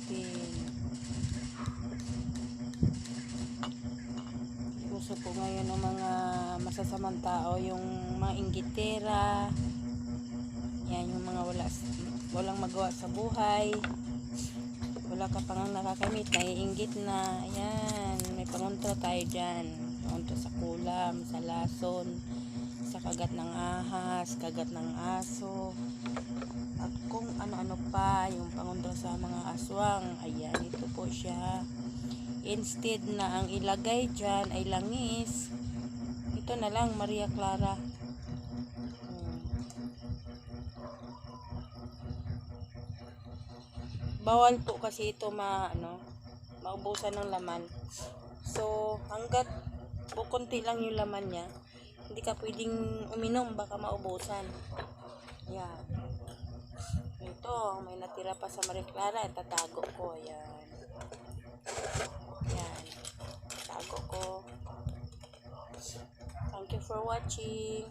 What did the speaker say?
natin. Puso po ngayon ng mga masasamang tao, yung mga inggitera, yan, yung mga wala, walang magawa sa buhay, wala ka pang nakakamit, naiinggit na, ayan, may pangunta tayo dyan, pangunta sa kulam, sa lason, sa kagat ng ahas, kagat ng aso, at kung ano-ano pa, yung panguntra sa mga aswang. Ayan, ito po siya. Instead na ang ilagay dyan ay langis, ito na lang, Maria Clara. Hmm. Bawal po kasi ito ma, ano, maubusan ng laman. So, hanggat kukunti lang yung laman niya, hindi ka pwedeng uminom, baka maubusan. Yan. Ito, may natira pa sa Maria Clara, tatago ko. Ayan. Yan. Tago ko. Thank you for watching.